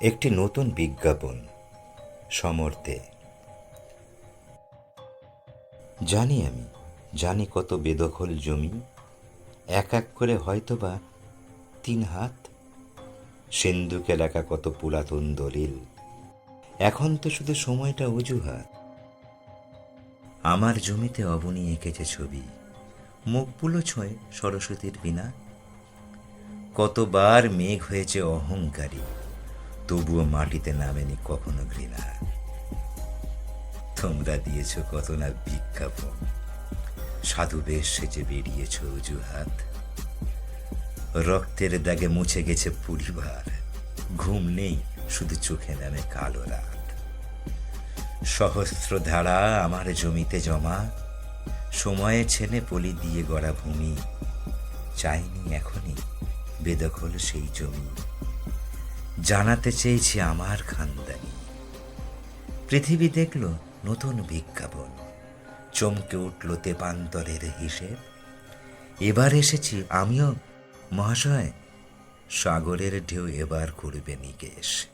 একটি নতুন বিজ্ঞাপন, সমর্থে। জানি আমি, জানি কত বেদখল জমি, এক এক করে হয়তোবা তিন হাত। সিন্ধুক এলাকা কত পুরাতন দলিল, এখন তো শুধু সময়টা অজুহাত। আমার জমিতে অবনী এঁকেছে ছবি মুখগুলো ছয় সরস্বতীর বিনা। কতবার মেঘ হয়েছে অহংকারী। তবুও মাটিতে নামেনি কখনো ঘৃণা। তোমরা দিয়েছ কত না বিজ্ঞাপন। সাধু বেশ সেজে বেরিয়েছ অজুহাত। রক্তের দাগে মুছে গেছে পরিবার। ঘুম নেই, শুধু চোখে নামে কালো রাত। সহস্র ধারা আমার জমিতে জমা। সময়ে ছেনে পলি দিয়ে গড়া ভূমি। চাইনি এখনই বেদখল সেই জমি। জানাতে চেয়েছি আমার খানদানি। পৃথিবী দেখল নতুন বিজ্ঞাপন। চমকে উঠল তেপান্তরের হিসেব। এবার এসেছি আমিও, মহাশয়, সাগরের ঢেউ এবার করবে নিকেশ।